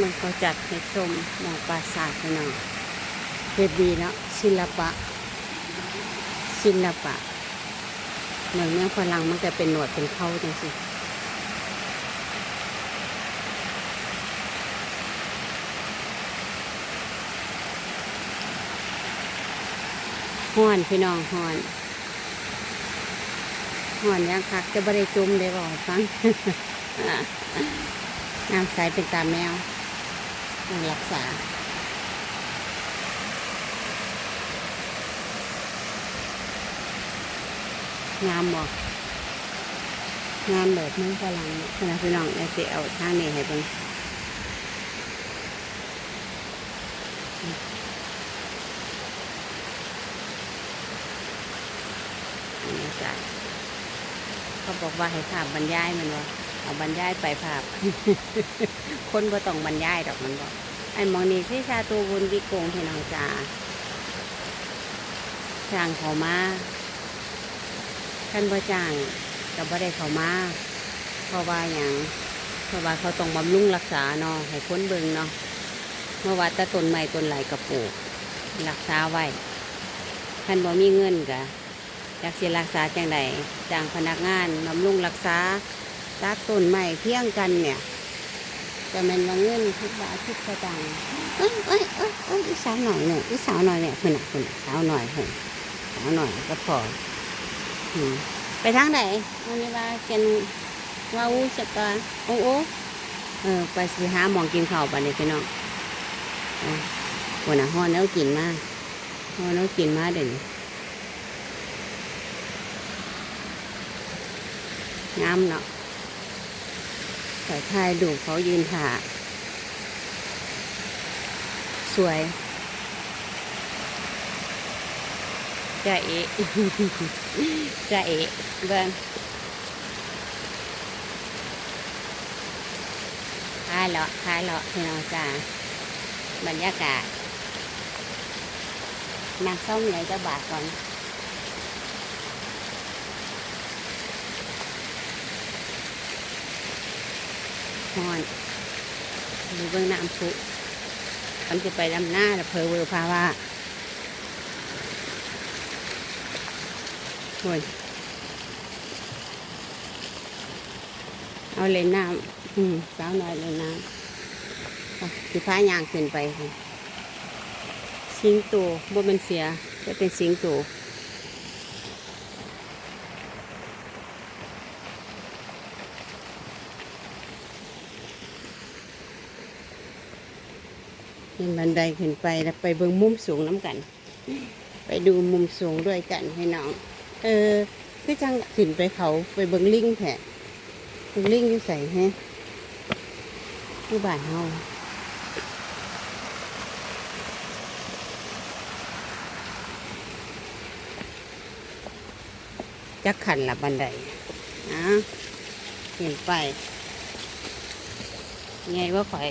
มันเขาจัดให้ชมมองปราสาทพี่น้องเฮดีเนาะศิลปะ ศิลปะเหมือนเมืองฝรั่งมันจะเป็นหนวดเป็นเข้าจังสิห้อนพี่น้องห้อนห้อนยังคักจะบริจุ่มได้บ่ให้ฟัง น้ำใสเป็นตาแมว ต้องรักษา งามบ่งามแบบเมืองฝรั่งเนี่ยขณะพี่น้องได้สิเอาทางนี้ให้เบิ่งบรรยากาศเขาบอกว่าให้ภาพบรรยายมันว่า เอาบรรยายไปภาพ คนก็ต้องบรรยายดอกมันบอกไอ้หมองนี้ที่ชาตูบุญวิโกงพี่น้องจ้าช่างเขามาท่านบ่จ้างกับบ่ได้เขามาเพราะว่าอย่างเพราะว่าเขาต้องบำรุงรักษาเนาะให้พ้นเบิงเนาะเมื่อว่าตะต้นไม้ต้นไหลกระปูกรักษาไว้ท่านบ่มีเงินกะอยากเสิรักษาจังใดจ้างพนักงานบำรุงรักษา ตัดต้นไม้เพียงกันเนี่ยจะแม่นว่าเงินคิดว่าคิดกระจังเอ้ยเอ้ยเอ้ยเอ้ยอีสาวหน่อยเนี่ยอีสาวหน่อยเนี่ยคุณน่ะคุณน่ะสาวหน่อยคุณสาวหน่อยก็พอไปทางไหนวันนี้ว่าเกนว่าอู้จักกะโอ้โอ้เออไปสิหาหมองกินข้าวบัดนี้พี่น้องวันน่ะฮ้อแล้วกินมาฮ้อนแล้วกินมาเดี๋ยวนี้งามเนาะ ใส่ทายดูเขายืนถ่าสวยจะเอะจะเอะเบิ่งคายเลาะคายเลาะพี่น้องจ้าบรรยากาศนักส้มเหนื่จะบาทก่อน ฮอนดูเบื้องน้ำพุมันจะไปดำหน้าแล้วเพอเวอร์พาว่าโอ้ยเอาเลยน้ำอืมสาวน้อยเลยน้ำอะสิพายางขึ้นไปค่ะสิงโตบ่เป็นเสียจะเป็นสิงโต เป็นบันไดขึ้นไปแล้วไปเบิ่งมุมสูงน้ำกัน ไปดูมุมสูงด้วยกันให้น้อง เออคือจังขึ้นไปเขาไปเบิ่งลิงแท้ถึงลิงอยู่ใส่ฮะอยู่บ้านเฮาจักขันละบันไดนะเห็นไป ไงว่าข่อย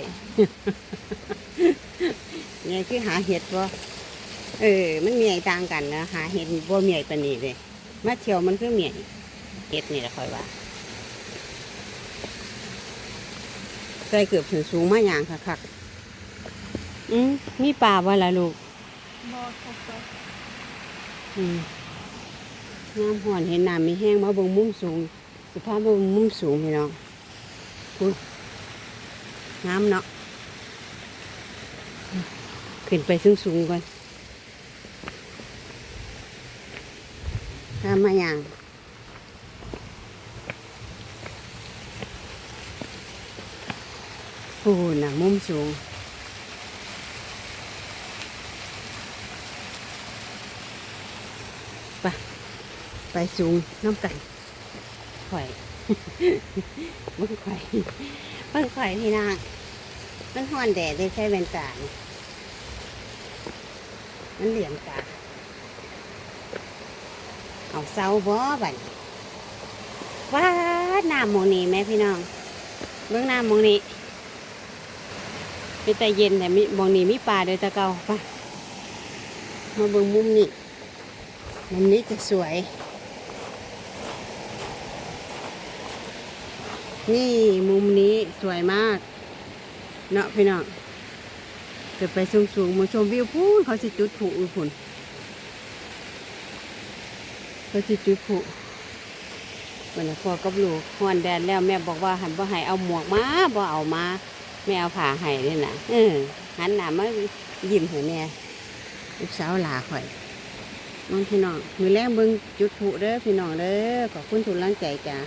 ไงคือหาเห็ดบ่เออ มันมีไอ้ต่างกันนะหาเห็ดบ่มีไอ้ปานนี้เลยมาเที่ยวมันคือมีไอ้เห็ดนี่แหละข่อยว่าใส่เกือบถึงสูงมาอย่างค่ะคักๆอืมมีปลาบ่ล่ะลูกบอครบไปอืมน้ำห่อนเห็นน้ำมีแห้งมาเบิ่งมุมสูงสิพามาเบิ่งมุมสูงพี่น้องพูด น้ำเนาะขึ้นไปสูงสูงก่อนตามาอย่างโอ้หนังมุมสูงไปไปสูงน้ำกันข่อยมึงข่อย มึงข่อยพี่นางมันห้อนแดดได้ใช้แว่นตานี่มันเหลี่ยมตาเอาเสาบ่บันว้าน้ำมองนี้แม่พี่น้อง เบื้องน้ำมองนี้เป็นแต่เย็นแต่มีมองนี้มีปลาโดยตะเกาไปมาเบิ่งมุมนี้มุมนี้จะสวย นี่มุมนี้สวยมาก เนาะพี่น้องเกิดไปสูงสูงๆมาชมวิวพูนเขาสิจุดผูอุพุ่นเขาสิจุดผูวันนี้พ่อกับลูกฮอนแดดแล้วแม่บอกว่าหันบ่ให้เอาหมวกมาบ่เอามาแม่เอาผ้าให้นี่นะเออหันหน้ามายิ้มให้แม่ลูกสาวหลาข่อยน้องพี่น้องมือแรงเบิ่งจุดผูเด้อพี่น้องเด้อขอบคุณทุกกำลังใจจ้า